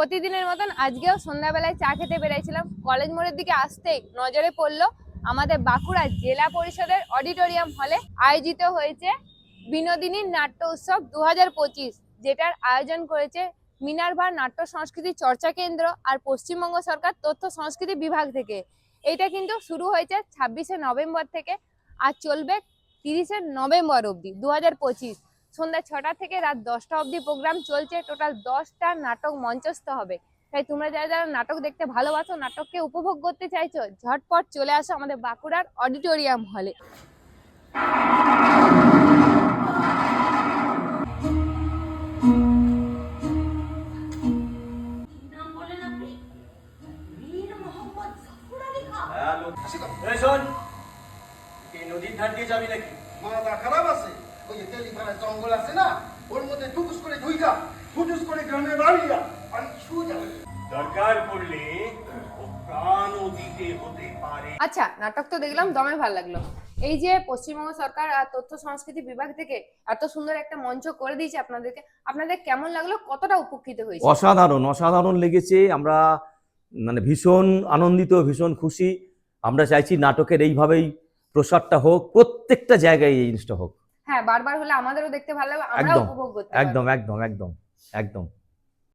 প্রতিদিনের মতন আজকেও সন্ধ্যাবেলায় চা খেতে বেরিয়েছিলাম কলেজ মোড়ের দিকে আসতেই নজরে পড়ল আমাদের বাঁকুড়া জেলা পরিষদের অডিটোরিয়াম হলে আয়োজিত হয়েছে বিনোদিনী নাট্য উৎসব দু হাজার পঁচিশ, যেটার আয়োজন করেছে মিনারভার নাট্য সংস্কৃতি চর্চা কেন্দ্র আর পশ্চিমবঙ্গ সরকার তথ্য সংস্কৃতি বিভাগ থেকে। এটা কিন্তু শুরু হয়েছে ছাব্বিশে নভেম্বর থেকে আর চলবে তিরিশে নভেম্বর অবধি দু হাজার পঁচিশ। সন্ধ্যা ছটা থেকে রাত দশটা অবধি প্রোগ্রাম চলছে। টোটাল দশটা নাটক মঞ্চস্থ হবে। তাই তোমরা যারা যারা নাটক দেখতে ভালোবাসো নাটককে উপভোগ করতে চাইছো ঝটপট চলে আসো আমাদের বাঁকুড়ার অডিটোরিয়াম হলে এই নদীর ধার দিয়ে যাবি নাকি? মাথা খারাপ আছে। ওই যে তেলিখানা জঙ্গল আছে না ওর মধ্যে টুকুস করে ধুইকা ফুটুস করে গ্রামে বাড়িয়া আমি যাবে দরকার পড়লে প্রাণও দিতে হতে পারে। আচ্ছা নাটক তো দেখলাম দমে ভালো লাগল। এই যে পশ্চিমবঙ্গ সরকার আর তথ্য সংস্কৃতি বিভাগ থেকে এত সুন্দর একটা মঞ্চ করে দিয়েছে আপনাদেরকে আপনাদের কেমন লাগল? কতটা উপকৃত হয়েছে? অসাধারণ অসাধারণ লেগেছে। আমরা মানে ভীষণ আনন্দিত ভীষণ খুশি। আমরা চাইছি নাটকের এইভাবেই প্রসারটা হোক প্রত্যেকটা জায়গায় এই জিনিসটা হোক। হ্যাঁ বারবার হলে আমাদেরও দেখতে ভালো লাগবে আমরাও উপভোগ করতে একদম একদম একদম একদম।